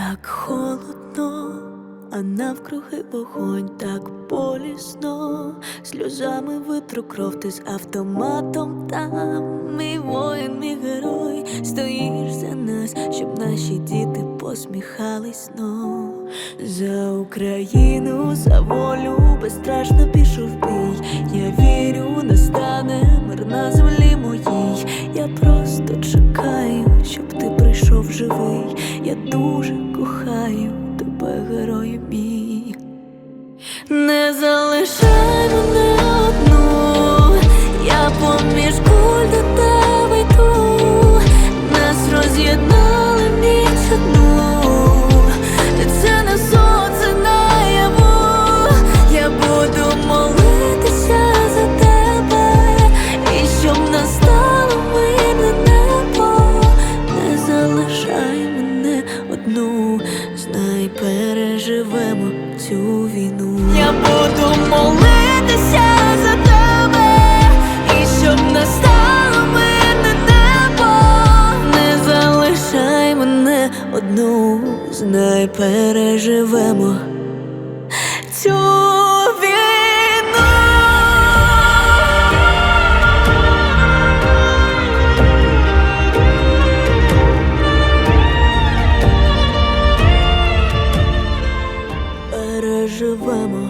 Так холодно, а навкруги вогонь так болісно, сльозами витру кров ти з автоматом там. Мій воїн, мій герой, стоїш за нас, щоб наші діти посміхались знов. За Україну, за волю безстрашно пішов бій. Я вірю, настане мир на землі моїй. Я просто чекаю, прийшов живий. Я дуже кохаю тебе, одну, знай, переживемо цю війну. Я буду молитися за тебе, і щоб настало мирне небо, не залишай мене одну, знай, переживемо цю війну. duermo.